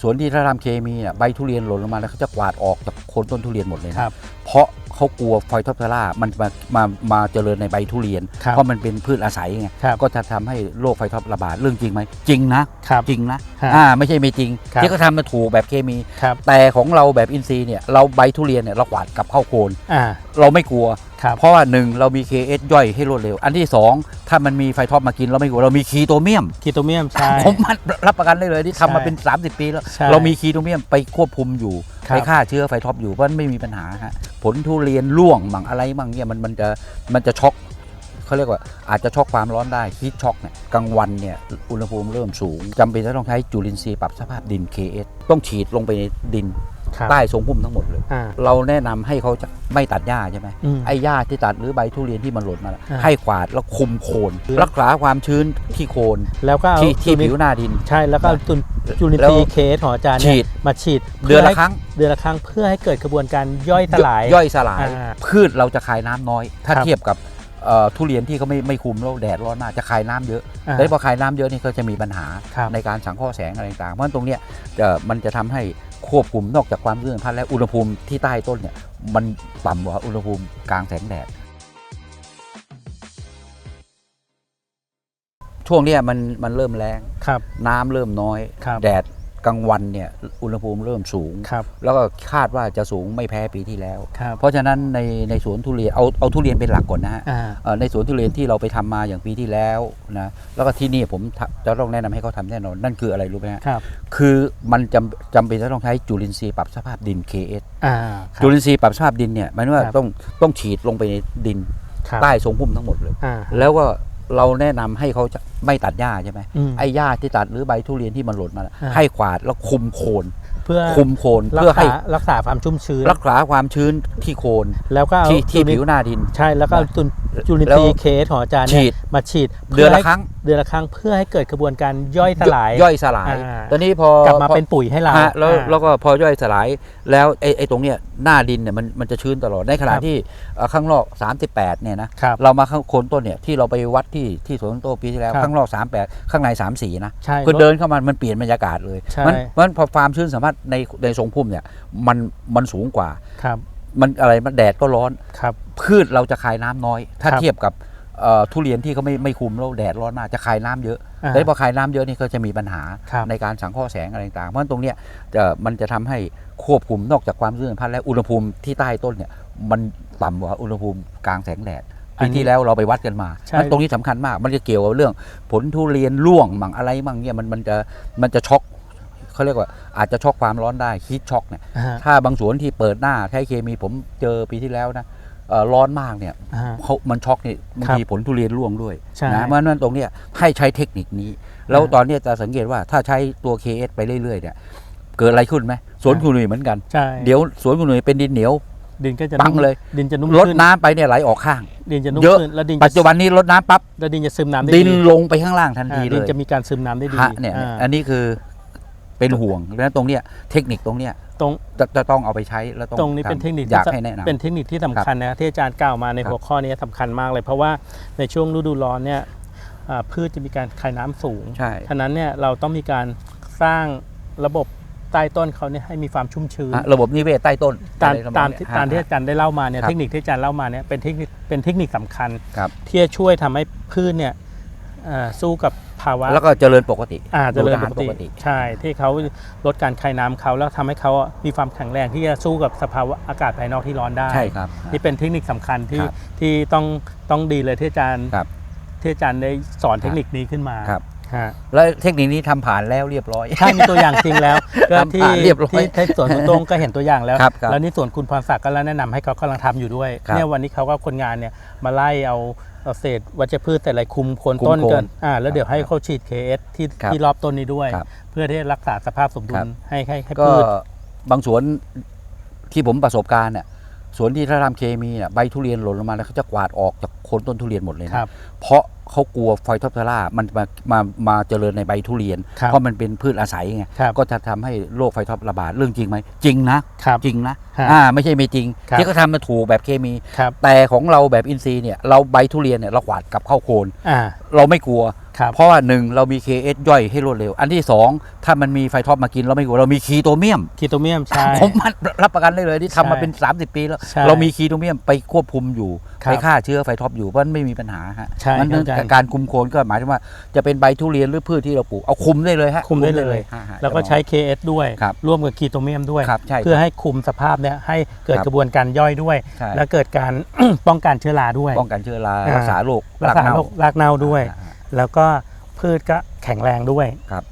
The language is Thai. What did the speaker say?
สวนที่ถ้าทำเคมีเนี่ยใบทุเรียนหล่นลงมาแล้วเขาจะกวาดออกจากโคนต้นทุเรียนหมดเลยนะครับ เพราะ เขากลัวไฟท็อปเทอร่ามันมามามาเจริญในใบทุเรียน ครับเพราะมันเป็นพืชอาศัยไงครับก็จะทำให้โรคไฟท็อประบาดเรื่องจริงไหมจริงนะครับจริงนะฮะอ่าไม่ใช่ไม่จริงครับ ที่เขาทำมาถูกแบบเคมี ครับแต่ของเราแบบอินทรีย์เนี่ยเราใบทุเรียนเนี่ยเรากวาดกลับเข้าโคน อ่าเราไม่กลัว ครับ เพราะว่าหนึ่งเรามี KS ย่อยให้รวดเร็ว อันที่2ถ้ามันมีไฟท็อปมากินเราไม่กลัวเรามีคีโตเมียม คีโตเมียมใช่ ผมมันรับประกันได้เลยที่ทำมาใช่เป็น 30 ปีแล้ว ใช่ เรามีคีโตเมียมไปควบคุมอยู่ ครับไปฆ่าเชื้อไฟท็อปอยู่เพราะไม่มีปัญหาฮะผลทุเรียนร่วงบางอะไรบางเนี่ยมันมันจะมันจะช็อกเขาเรียกว่าอาจจะช็อกความร้อนได้ฮีทช็อกเนี่ยกลางวันเนี่ยอุณหภูมิเริ่มสูงจำเป็นจะต้องใช้จุลินทรีย์ปรับสภาพดิน KS ต้องฉีดลงไปในดิน ใต้ทรงพุ่มทั้งหมดเลยอ่าเราแนะนำให้เขาจะไม่ตัดหญ้าใช่ไหมอืมไอ้หญ้าที่ตัดหรือใบทุเรียนที่มันหล่นมาน่ะอ่าให้กวาดแล้วคุมโคน รักษาความชื้นที่โคน แล้วก็เอาที่ที่จุลิผิวหน้าดิน ใช่แล้วก็เอาจุลจุลินทรีย์เคสของอาจารย์ฉีเนี่ยดมาฉีดเดือนละพื่ให้ครั้ง เดือนละครั้งเพื่อให้เกิดกระบวนการย่อยสลาย ย่อยสลายอ่าพืชเราจะคายน้ำน้อย ถ้าครับเทียบกับเอ่อ ทุเรียนที่เขาไม่ไม่คุมแล้วแดดร้อนมากจะคายน้ำเยอะอ่าแต่พอคายน้ำเยอะนี่ก็จะมีปัญหาครับในการสังเคราะห์แสงอะไรต่างๆเพราะฉะนั้นตรงเนี้ยจะมันจะทำให้ควบคุมนอกจากความชื้นพันธุ์และอุณหภูมิที่ใต้ต้นเนี่ยมันต่ำกว่าอุณหภูมิกลางแสงแดดช่วงเนี้ยมันมันเริ่มแรงครับน้ำเริ่มน้อยครับแดด กลางวันเนี่ยอุณหภูมิเริ่มสูง ครับ แล้วก็คาดว่าจะสูงไม่แพ้ปีที่แล้ว ครับ เพราะฉะนั้นในในสวนทุเรียนเอาเอาทุเรียนเป็นหลักก่อนนะฮะอ่า เอ่อในสวนทุเรียนที่เราไปทำมาอย่างปีที่แล้วนะแล้วก็ที่นี่ผมทะจะต้องแนะนำให้เขาทำแน่นอน นั่นคืออะไรรู้ไหมฮะครับคือมันจำจำเป็นจะต้องใช้จุลินทรีย์ปรับสภาพดิน KS อ่าครับ จุลินทรีย์ปรับสภาพดินเนี่ยหมายถึงว่าครับ ต้องต้องฉีดลงไปในดินครับใต้ทรงพุ่มทั้งหมดเลย อ่าแล้วก็ เราแนะนำให้เขาจะไม่ตัดหญ้าใช่ไหมอืมไอ้หญ้าที่ตัดหรือใบทุเรียนที่มันหล่นมาน่ะอ่าให้กวาดแล้วคุมโคนเพื่อคุมโคนรัเพื่อกให้ษารักษาความชุ่มชื้น รักษาความชื้นที่โคนแล้วก็เอาที่ที่จุลิผิวหน้าดิน ใช่แล้วก็เอาจุลจุลินทรีย์เคสของอาจารย์ฉีเนี่ยดมาฉีดเดือนละพื่ให้ครั้ง เดือนละครั้งเพื่อให้เกิดกระบวนการย่อยสลายย่อยสลายอ่าตอนนี้พอกลับมาพอเป็นปุ๋ยให้เราฮะแล้วอ่าแล้วก็พอย่อยสลายแล้วไอ้ไอ้ตรงเนี้ยหน้าดินเนี่ยมันมันจะชื้นตลอดในขณะครับที่เอ่อข้างนอก 38เนี่ยนะครับเรามาข้างโคนต้นเนี่ยที่เราไปวัดที่ที่สวนต้นปีที่แล้วครับข้างนอก 38 ข้างใน 34 นะใช่คือเดินเข้ามามันเปลี่ยนบรรยากาศเลยใช่มันมันพอความชื้นสามารถในในทรงพุ่มเนี่ยมันมันสูงกว่าครับมันอะไรมันแดดก็ร้อนครับ พืชเราจะคายน้ำน้อย ถ้าครับเทียบกับเอ่อทุเรียนที่เขาไม่ไม่คุมแล้วแดดร้อนมากจะคายน้ำเยอะอ่าแต่พอคายน้ำเยอะนี่ก็จะมีปัญหาครับในการสังเคราะห์แสงอะไรต่างๆเพราะฉะนั้นตรงเนี้ยจะมันจะทำให้ควบคุมนอกจากความชื้นพันธุ์และอุณหภูมิที่ใต้ต้นเนี่ยมันต่ำกว่าอุณหภูมิกลางแสงแดดอัปีนนี้ที่แล้วเราไปวัดกันมาใช่งั้นตรงนี้สำคัญมาก มันจะเกี่ยวกับเรื่อง ผลทุเรียนร่วงมั่งอะไรมั่งเนี่ยมันมันจะมันจะช็อกเขาเรียกว่าอาจจะช็อกความร้อนได้ฮีทช็อกเนี่ยอ่าถ้าบางสวนที่เปิดหน้าใช้เคมีผมเจอปีที่แล้วนะเอ่อ ร้อนมากเนี่ยอ่า เขามันช็อกนี่บางครับทีผลทุเรียนร่วงด้วยใช่ นะเพราะฉะนั้นตรงเนี้ยให้ใช้เทคนิคนี้ แล้วอ่าตอนเนี้ยจะสังเกตว่าถ้าใช้ตัว KS ไปเรื่อยๆเนี่ยเกิดอะไรขึ้นไหมสวนคุณหนุ่ยเหมือนกัน ใช่เดี๋ยวสวนคุณหนุ่ยเป็นดินเหนียว ดินก็จะบังนุ่มเลย ดินจะนุ่มลดขึ้นน้ำไปเนี่ยไหลออกข้าง ดินจะนุ่มเยอะ ขึ้นแล้วดินปัจจุบันนี้ลดน้ำปั๊บแล้วดินจะซึมน้ำได้ดินดีลงไปข้างล่างทันทีอ่าเลดินยจะมีการซึมน้ำได้ดีฮะเนี่ยอ่า อันนี้คือ เป็นห่วงแล้วตรงเนี้ยเทคนิคตรงเนี้ยตรงจะจะต้องเอาไปใช้แล้วต้องตรงนี้เป็นทำเทคนิคอยากที่ให้แนะนำเป็นเทคนิคที่สำคัญนะที่อาจารย์กล่าวมาในครับหัวข้อนี้สำคัญมากเลย เพราะว่าในช่วงฤดูร้อนเนี่ยอ่าพืชจะมีการคายน้ำสูงใช่ฉะนั้นเนี่ยเราต้องมีการสร้างระบบใต้ต้นเขาเนี่ยให้มีความชุ่มชื้นฮะระบบนิเวศใต้ต้น ตามอะไรประตามณที่เนี้ยตามที่ฮะอาจารย์ได้เล่ามาเนี่ยครับเทคนิคที่อาจารย์เล่ามาเนี่ยเป็นเทคนิคเป็นเทคนิคสำคัญครับที่จะช่วยทำให้พืชเนี่ยเอ่อสู้กับ ภาวะแล้วก็เจริญปกติอาจจะเริญดูปอาหารกติ ใช่ที่เขาลดการคายน้ำเขาแล้วทำให้เขามีความแข็งแรงที่จะสู้กับสภาวะอากาศภายนอกที่ร้อนได้ใช่ครับนี่เป็นเทคนิคสำคัญที่ครับที่ต้องต้องดีเลยที่อาจารย์ครับที่อาจารย์ได้สอนเทคนิคนี้ขึ้นมาครับฮะแล้วเทคนิคนี้ทำผ่านแล้วเรียบร้อยใช่มีตัวอย่างจริงแล้วก็ทำที่ผ่านเรียบร้อยที่ที่สวนคุณโต้งก็เห็นตัวอย่างแล้วครับครับแล้วนี่ส่วนคุณพรศักดิ์ก็แล้วแนะนำให้เขากำลังทำอยู่ด้วยครับเนี่ยวันนี้เขาก็คนงานเนี่ยมาไล่เอา เอาเศษวัชพืชแต่ละคุมโคนคุมต้นโคนเกินอ่าแล้วเดี๋ยวครับให้เขาฉีด KS ที่ครับที่รอบต้นนี้ด้วย ครับเพื่อที่จะรักษาสภาพสมดุครัลบ ให้ให้ให้ก็พืชบางสวนที่ผมประสบการณ์เนี่ย สวนที่ถ้าทำเคมีเนี่ยใบทุเรียนหล่นลงมาแล้วเขาจะกวาดออกจากโคนต้นทุเรียนหมดเลยนะครับ เพราะเขากลัวไฟท็อปเทอร่ามันมามามาเจริญในใบทุเรียน ครับเพราะมันเป็นพืชอาศัยไงครับก็จะทำให้โรคไฟท็อประบาดเรื่องจริงไหมจริงนะครับจริงนะฮะอ่าไม่ใช่ไม่จริง ครับ ที่เขาทำมาถูกแบบเคมี ครับแต่ของเราแบบอินทรีย์เนี่ยเราใบทุเรียนเนี่ยเรากวาดกลับเข้าโคน อ่า เราไม่กลัว คครับเพราะว่าหนึ่งเรามี KS ย่อยให้รวดเร็ว อันที่สองถ้ามันมีไฟท็อปมากินเราไม่กลัวเรามีคีโตเมียมคีโตเมียมใช่ ผมมันรับประกันได้เลยที่ทำมาใช่เป็น 30 ปีแล้ว ใช่เรามีคีโตเมียมไปควบคุมอยู่ครับไปฆ่าเชื้อไฟท็อปอยู่เพราะมันไม่มีปัญหาฮะใช่มันครับอาจารย์ การคุมโคนก็หมายถึงว่า จะเป็นใบทุเรียนหรือพืชที่เราปลูกเอาคุมได้เลยฮะคุมได้เลย ฮะฮะ แล้วก็ใช้ KS ด้วยครับร่วมกับคีโตเมียมด้วย ครับใช่เพื่อให้คุมสภาพเนี่ยให้เกิดครับกระบวนการย่อยด้วย ใช่ และเกิดการ ป้องกันเชื้อราด้วย ป้องกันเชื้อราอ่า รักษาโรครักษาโรครากเน่าด้วย อ่า แล้วก็พืชก็แข็งแรงด้วยครับ